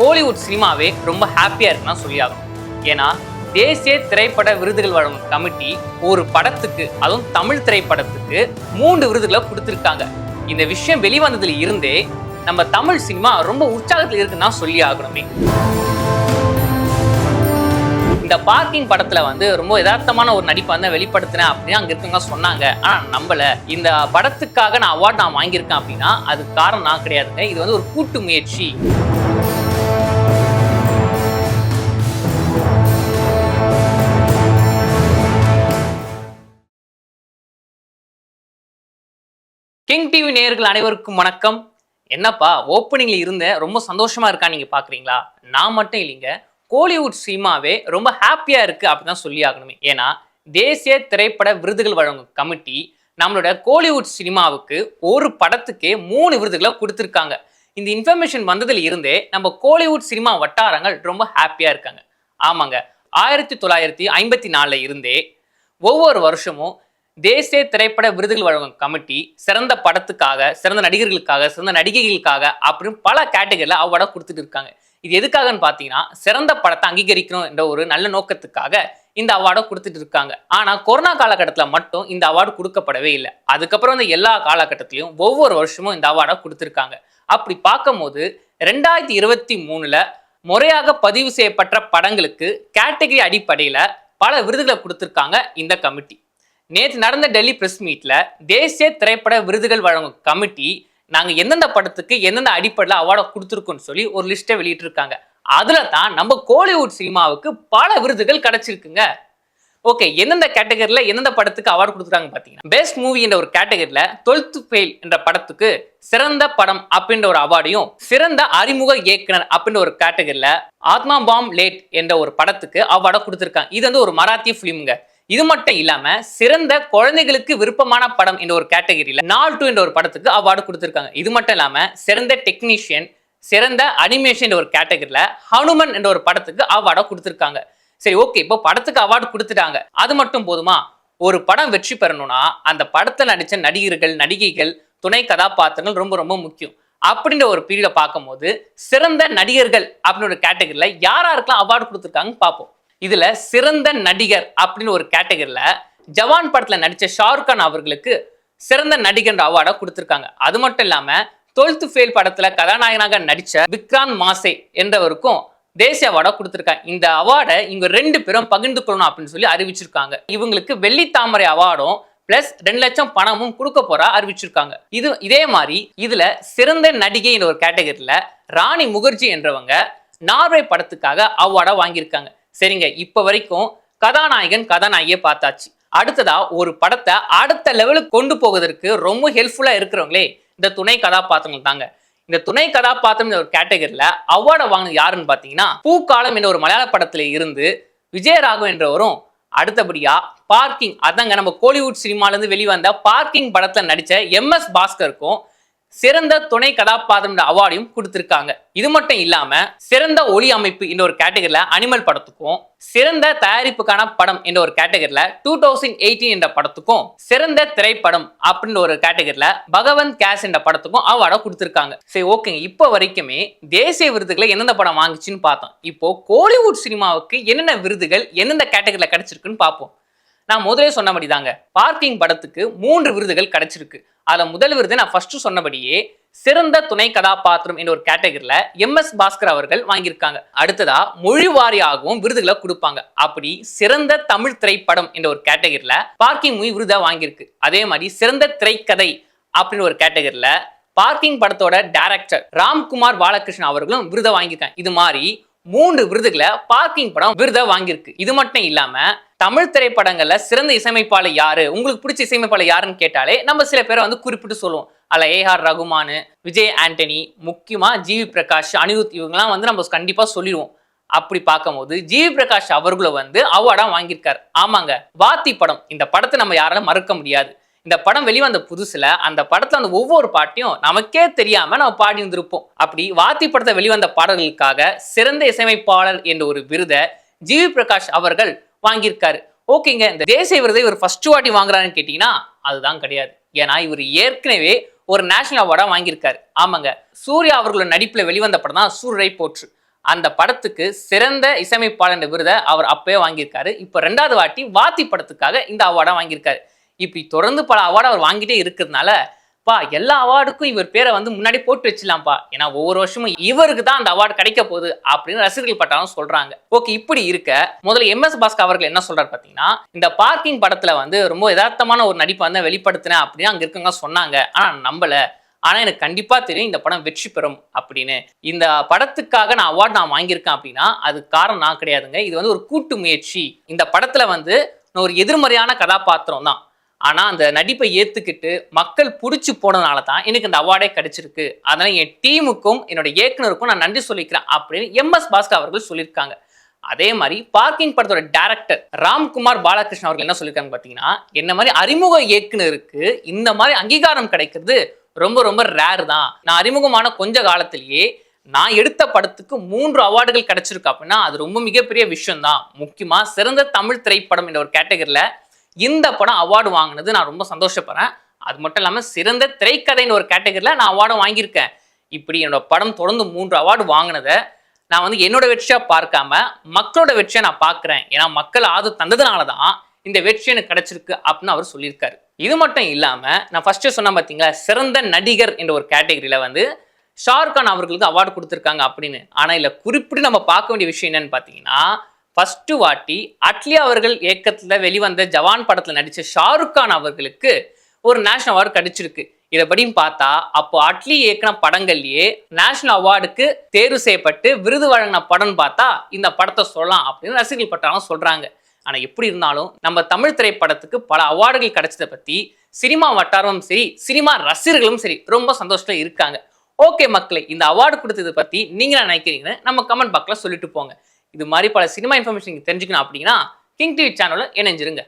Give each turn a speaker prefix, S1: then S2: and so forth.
S1: கோலிவுட் சினிமாவே ரொம்ப ஹாப்பியாக இருக்குன்னா சொல்லியாகும் ஏன்னா தேசிய திரைப்பட விருதுகள் வழங்கும் கமிட்டி ஒரு படத்துக்கு அதுவும் தமிழ் திரைப்படத்துக்கு மூன்று விருதுகளை கொடுத்துருக்காங்க. இந்த விஷயம் வெளிவந்ததுல இருந்தே நம்ம தமிழ் சினிமா ரொம்ப உற்சாகத்தில் இருக்குன்னா சொல்லி ஆகணுமே இந்த பார்க்கிங் படத்துல வந்து ரொம்ப யதார்த்தமான ஒரு நடிப்பை வந்து வெளிப்படுத்தினேன் அப்படின்னு அங்க இருக்கவங்க சொன்னாங்க. ஆனா நம்பல. இந்த படத்துக்காக நான் அவார்ட் நான் வாங்கியிருக்கேன் அப்படின்னா அது காரணம் நான் கிடையாதுங்க. இது வந்து ஒரு கூட்டு முயற்சி. கிங் டிவி நேயர்கள் அனைவருக்கும் வணக்கம். என்னப்பா ஓப்பனிங்ல இருந்த ரொம்ப சந்தோஷமா இருக்கா நீங்க பாக்குறீங்களா? நான் மட்டும் இல்லைங்க கோலிவுட் சினிமாவே ரொம்ப ஹாப்பியா இருக்கு அப்படின்னு தான் சொல்லி ஆகணுமே. ஏன்னா தேசிய திரைப்பட விருதுகள் வழங்கும் கமிட்டி நம்மளோட கோலிவுட் சினிமாவுக்கு ஒரு படத்துக்கே மூணு விருதுகளை கொடுத்துருக்காங்க. இந்த இன்ஃபர்மேஷன் வந்ததுல இருந்தே நம்ம கோலிவுட் சினிமா வட்டாரங்கள் ரொம்ப ஹாப்பியா இருக்காங்க. ஆமாங்க ஆயிரத்தி தொள்ளாயிரத்தி ஐம்பத்தி நாலுல இருந்தே ஒவ்வொரு வருஷமும் தேசிய திரைப்பட விருதுகள் வழங்கும் கமிட்டி சிறந்த படத்துக்காக சிறந்த நடிகர்களுக்காக சிறந்த நடிகைகளுக்காக அப்படின்னு பல கேட்டகரியில் அவார்டை கொடுத்துட்டு இருக்காங்க. இது எதுக்காகன்னு பார்த்தீங்கன்னா சிறந்த படத்தை அங்கீகரிக்கணும் என்ற ஒரு நல்ல நோக்கத்துக்காக இந்த அவார்டை கொடுத்துட்டு இருக்காங்க. ஆனால் கொரோனா காலகட்டத்தில் மட்டும் இந்த அவார்டு கொடுக்கப்படவே இல்லை. அதுக்கப்புறம் வந்து எல்லா காலகட்டத்திலையும் ஒவ்வொரு வருஷமும் இந்த அவார்டை கொடுத்துருக்காங்க. அப்படி பார்க்கும்போது ரெண்டாயிரத்தி இருபத்தி மூணில் முறையாக பதிவு செய்யப்பட்ட படங்களுக்கு கேட்டகரி அடிப்படையில் பல விருதுகளை கொடுத்துருக்காங்க இந்த கமிட்டி. நேற்று நடந்த டெல்லி பிரஸ் மீட்ல தேசிய திரைப்பட விருதுகள் வழங்கும் கமிட்டி நாங்கள் எந்தெந்த படத்துக்கு எந்தெந்த அடிப்படையில் அவார்டை கொடுத்துருக்கோம்னு சொல்லி ஒரு லிஸ்ட்டை வெளியிட்டிருக்காங்க. அதில் தான் நம்ம கோலிவுட் சினிமாவுக்கு பல விருதுகள் கிடைச்சிருக்குங்க. ஓகே எந்தெந்த கேட்டகரியில் எந்தெந்த படத்துக்கு அவார்டு கொடுத்துருக்காங்க பார்த்தீங்கன்னா பெஸ்ட் மூவி என்ற ஒரு கேட்டகரியில் டுவெல்த் ஃபெயில் என்ற படத்துக்கு சிறந்த படம் அப்படின்ற ஒரு அவார்டையும் சிறந்த அறிமுக இயக்குனர் அப்படின்ற ஒரு கேட்டகரியில் ஆத்மா பாம் லேட் என்ற ஒரு படத்துக்கு அவார்டை கொடுத்துருக்காங்க. இது வந்து ஒரு மராத்திய ஃபிலிமுங்க இது மட்டும் இல்லாம சிறந்த குழந்தைகளுக்கு விருப்பமான படம் என்ற ஒரு கேட்டகரியில நாள் டூ என்ற ஒரு படத்துக்கு அவார்டு கொடுத்துருக்காங்க. இது மட்டும் இல்லாம சிறந்த டெக்னீஷியன் சிறந்த அனிமேஷன் என்ற ஒரு கேட்டகரியில ஹனுமன் என்ற ஒரு படத்துக்கு அவார்டை கொடுத்துருக்காங்க. சரி ஓகே. இப்போ படத்துக்கு அவார்டு கொடுத்துட்டாங்க. அது மட்டும் போதுமா? ஒரு படம் வெற்றி பெறணும்னா அந்த படத்துல நடிச்ச நடிகர்கள் நடிகைகள் துணை கதாபாத்திரங்கள் ரொம்ப ரொம்ப முக்கியம். அப்படின்ற ஒரு பீரியடை பார்க்கும்போது சிறந்த நடிகர்கள் அப்படின்னு ஒரு கேட்டகரியில யார் யாருக்கெல்லாம் அவார்டு கொடுத்துருக்காங்கன்னு பார்ப்போம். இதுல சிறந்த நடிகர் அப்படின்னு ஒரு கேட்டகரியில ஜவான் படத்துல நடிச்ச ஷாருக் கான் அவர்களுக்கு சிறந்த நடிகர் அவார்டை கொடுத்துருக்காங்க. அது மட்டும் இல்லாம டுவெல்த் ஃபெயில் படத்துல கதாநாயகனாக நடிச்ச விக்ராந்த் மாசே என்றவருக்கும் தேசிய அவார்டை கொடுத்துருக்காங்க. இந்த அவார்டை இவங்க ரெண்டு பேரும் பகிர்ந்து கொள்ளணும் அப்படின்னு சொல்லி அறிவிச்சிருக்காங்க. இவங்களுக்கு வெள்ளி தாமரை அவார்டும் பிளஸ் ரெண்டு லட்சம் பணமும் கொடுக்க போறா அறிவிச்சிருக்காங்க. இது இதே மாதிரி இதுல சிறந்த நடிகைன்ற ஒரு கேட்டகரியில ராணி முகர்ஜி என்றவங்க நார்வே படத்துக்காக அவார்டை வாங்கியிருக்காங்க. சரிங்க இப்ப வரைக்கும் கதாநாயகன் கதாநாயகியை பார்த்தாச்சு. அடுத்ததா ஒரு படத்தை அடுத்த லெவலுக்கு கொண்டு போவதற்கு ரொம்ப ஹெல்ப்ஃபுல்லா இருக்கிறவங்களே இந்த துணை கதாபாத்திரங்கள் தாங்க. இந்த துணை கதாபாத்திரம் ஒரு கேட்டகரியில அவார்டை வாங்கினது யாருன்னு பாத்தீங்கன்னா பூக்காலம் என்ற ஒரு மலையாள படத்துல இருந்து விஜயராகவன் என்றவரும் அடுத்தபடியா பார்க்கிங் அதாங்க நம்ம கோலிவுட் சினிமால இருந்து வெளிவந்த பார்க்கிங் படத்துல நடிச்ச எம் எஸ் பாஸ்கருக்கும் சிறந்த துணை கதாபாத்திரம் அவார்டையும் கொடுத்திருக்காங்க. இது மட்டும் இல்லாம சிறந்த ஒளி அமைப்பு என்ற ஒரு கேட்டகரியில அனிமல் படத்துக்கும் சிறந்த தயாரிப்புக்கான படம் என்ற ஒரு கேட்டகரியில டூ தௌசண்ட் எயிட்டீன் என்ற படத்துக்கும் சிறந்த திரைப்படம் அப்படின்ற ஒரு கேட்டகரியில பகவந்த் கேஸ் என்ற படத்துக்கும் அவார்டை கொடுத்திருக்காங்க. சரி ஓகேங்க இப்போ வரைக்குமே தேசிய விருதுகளை எந்தெந்த படம் வாங்குச்சுன்னு பார்த்தோம். இப்போ கோலிவுட் சினிமாவுக்கு என்னென்ன விருதுகள் எந்தெந்த கேட்டகரியில கிடைச்சிருக்குன்னு பார்ப்போம். நான் முதலே சொன்னபடி தாங்க பார்க்கிங் படத்துக்கு மூன்று விருதுகள் கிடைச்சிருக்கு. அதில் முதல் விருது நான் ஃபர்ஸ்ட் சொன்னபடியே சிறந்த துணை கதாபாத்திரம் என்ற ஒரு கேட்டகரியில எம் எஸ் பாஸ்கர் அவர்கள் வாங்கியிருக்காங்க. அடுத்ததா மொழி வாரியாகவும் விருதுகளை கொடுப்பாங்க. அப்படி சிறந்த தமிழ் திரைப்படம் என்ற ஒரு கேட்டகரியில பார்க்கிங் மூவி விருதா வாங்கியிருக்கு. அதே மாதிரி சிறந்த திரைக்கதை அப்படின்னு ஒரு கேட்டகரியில பார்க்கிங் படத்தோட டைரக்டர் ராம்குமார் பாலகிருஷ்ணன் அவர்களும் விருதை வாங்கியிருக்காங்க. இது மாதிரி மூன்று விருதுகளை பார்க்கிங் படம் விருதை வாங்கியிருக்கு. இது மட்டும் இல்லாம தமிழ் திரைப்படங்கள்ல சிறந்த இசையமைப்பாளர் யாரு? உங்களுக்கு பிடிச்ச இசையமைப்பாளர் யாருன்னு கேட்டாலே நம்ம சில பேரை வந்து குறிப்பிட்டு சொல்லுவோம். அல்ல ஏஆர் ரகுமானு விஜய் ஆண்டனி முக்கியமா ஜிவி பிரகாஷ் அனிருத் இவங்கெல்லாம் வந்து நம்ம கண்டிப்பா சொல்லிடுவோம். அப்படி பார்க்கும்போது ஜிவி பிரகாஷ் அவர்களும் வந்து அவார்டா வாங்கியிருக்காரு. ஆமாங்க வாத்தி படம். இந்த படத்தை நம்ம யாராலும் மறுக்க முடியாது. இந்த படம் வெளிவந்த புதுசுல அந்த படத்துல அந்த ஒவ்வொரு பாட்டையும் நமக்கே தெரியாம நம்ம பாடி இருந்திருப்போம் அப்படி வாத்தி படத்தை வெளிவந்த பாடல்களுக்காக சிறந்த இசையமைப்பாளர் என்ற ஒரு விருதை ஜிவி பிரகாஷ் அவர்கள் வாங்கியிருக்காரு. ஓகேங்க இந்த தேசிய விருதை இவர் ஃபர்ஸ்ட் வாட்டி வாங்குறாருன்னு கேட்டீங்கன்னா அதுதான் கிடையாது. ஏன்னா இவர் ஏற்கனவே ஒரு நேஷனல் அவார்டா வாங்கியிருக்காரு. ஆமாங்க சூர்யா அவர்களோட நடிப்புல வெளிவந்த படம் தான் சூரரை போற்று. அந்த படத்துக்கு சிறந்த இசையமைப்பாளர் விருதை அவர் அப்பவே வாங்கியிருக்காரு. இப்போ ரெண்டாவது வாட்டி வாத்தி படத்துக்காக இந்த அவார்டை வாங்கியிருக்காரு. இப்படி தொடர்ந்து பல அவார்டு அவர் வாங்கிட்டே இருக்கிறதுனால பா எல்லா அவார்டுக்கும் இவர் பேரை வந்து முன்னாடி போட்டு வச்சிடலாம்ப்பா. ஏன்னா ஒவ்வொரு வருஷமும் இவருக்கு தான் அந்த அவார்டு கிடைக்க போகுது அப்படின்னு ரசிகர்கள் பட்டாலும் சொல்றாங்க. ஓகே இப்படி இருக்க முதல்ல எம் எஸ் பாஸ்கர் அவர்கள் என்ன சொல்றாரு பாத்தீங்கன்னா இந்த பார்க்கிங் படத்துல வந்து ரொம்ப யதார்த்தமான ஒரு நடிப்பை வந்து வெளிப்படுத்தினேன் அப்படின்னு அங்க இருக்கவங்க சொன்னாங்க. ஆனா நான் நம்பல. ஆனா எனக்கு கண்டிப்பா தெரியும் இந்த படம் வெற்றி பெறும் அப்படின்னு. இந்த படத்துக்காக நான் அவார்டு நான் வாங்கியிருக்கேன் அப்படின்னா அது காரணம் நான் கிடையாதுங்க. இது வந்து ஒரு கூட்டு முயற்சி. இந்த படத்துல வந்து ஒரு எதிர்மறையான கதாபாத்திரம் தான். ஆனா அந்த நடிப்பை ஏத்துக்கிட்டு மக்கள் பிடிச்சி போனதுனால தான் எனக்கு இந்த அவார்டே கிடைச்சிருக்கு. அதனால என் டீமுக்கும் என்னோட இயக்குனருக்கும் நான் நன்றி சொல்லிக்கிறேன் அப்படின்னு எம் எஸ் பாஸ்கர் அவர்கள் சொல்லியிருக்காங்க. அதே மாதிரி பார்க்கிங் படத்தோட டைரக்டர் ராம்குமார் பாலகிருஷ்ணன் அவர்கள் என்ன சொல்லியிருக்காங்க பார்த்தீங்கன்னா என்ன மாதிரி அறிமுக இயக்குனருக்கு இந்த மாதிரி அங்கீகாரம் கிடைக்கிறது ரொம்ப ரொம்ப ரேர் தான். நான் அறிமுகமான கொஞ்ச காலத்திலேயே நான் எடுத்த படத்துக்கு மூன்று அவார்டுகள் கிடைச்சிருக்கு அப்படின்னா அது ரொம்ப மிகப்பெரிய விஷயம் தான் முக்கியமா சிறந்த தமிழ் திரைப்படம் என்ற ஒரு கேட்டகரியில இந்த படம் அவார்டு வாங்கினது நான் ரொம்ப சந்தோஷப்படுறேன். அது மட்டும் இல்லாமல் சிறந்த திரைக்கதைன்னு ஒரு கேட்டகரியில் நான் அவார்டும் வாங்கியிருக்கேன். இப்படி என்னோட படம் தொடர்ந்து மூன்று அவார்டு வாங்கினதை நான் வந்து என்னோட வெற்றியாக பார்க்காம மக்களோட வெற்றியை நான் பார்க்குறேன். ஏன்னா மக்கள் ஆதரவு தந்ததுனால தான் இந்த வெற்றி எனக்கு கிடைச்சிருக்கு அப்படின்னு அவர் சொல்லியிருக்காரு. இது மட்டும் இல்லாமல் நான் ஃபர்ஸ்ட்டு சொன்னேன் பார்த்தீங்களா சிறந்த நடிகர் என்ற ஒரு கேட்டகரியில் வந்து ஷாருக்கான் அவர்களுக்கு அவார்டு கொடுத்துருக்காங்க அப்படின்னு. ஆனால் இல்லை குறிப்பிட்டு நம்ம பார்க்க வேண்டிய விஷயம் என்னன்னு பார்த்தீங்கன்னா ஃபர்ஸ்ட் வாட்டி அட்லி அவர்கள் இயக்கத்தில் வெளிவந்த ஜவான் படத்தில் நடித்த ஷாருக் கான் அவர்களுக்கு ஒரு நேஷனல் அவார்டு கிடைச்சிருக்கு. இதைப்படியும் பார்த்தா அப்போ அட்லி இயக்கின படங்கள்லயே நேஷனல் அவார்டுக்கு தேர்வு செய்யப்பட்டு விருது வழங்கின படம்னு பார்த்தா இந்த படத்தை சொல்லலாம் அப்படின்னு ரசிகர்கள் பட்டாலும் சொல்றாங்க. ஆனா எப்படி இருந்தாலும் நம்ம தமிழ் திரைப்படத்துக்கு பல அவார்டுகள் கிடைச்சதை பத்தி சினிமா வட்டாரமும் சரி சினிமா ரசிகர்களும் சரி ரொம்ப சந்தோஷத்துல இருக்காங்க. ஓகே மக்களை இந்த அவார்டு கொடுத்ததை பத்தி நீங்க நினைக்கிறீங்கன்னு நம்ம கமெண்ட் பாக்ல சொல்லிட்டு போங்க. இது மாதிரி பல சினிமா இன்ஃபர்மேஷன் தெரிஞ்சுக்கணும் அப்படின்னா கிங் டிவி சேனலில் இணைஞ்சிருங்க.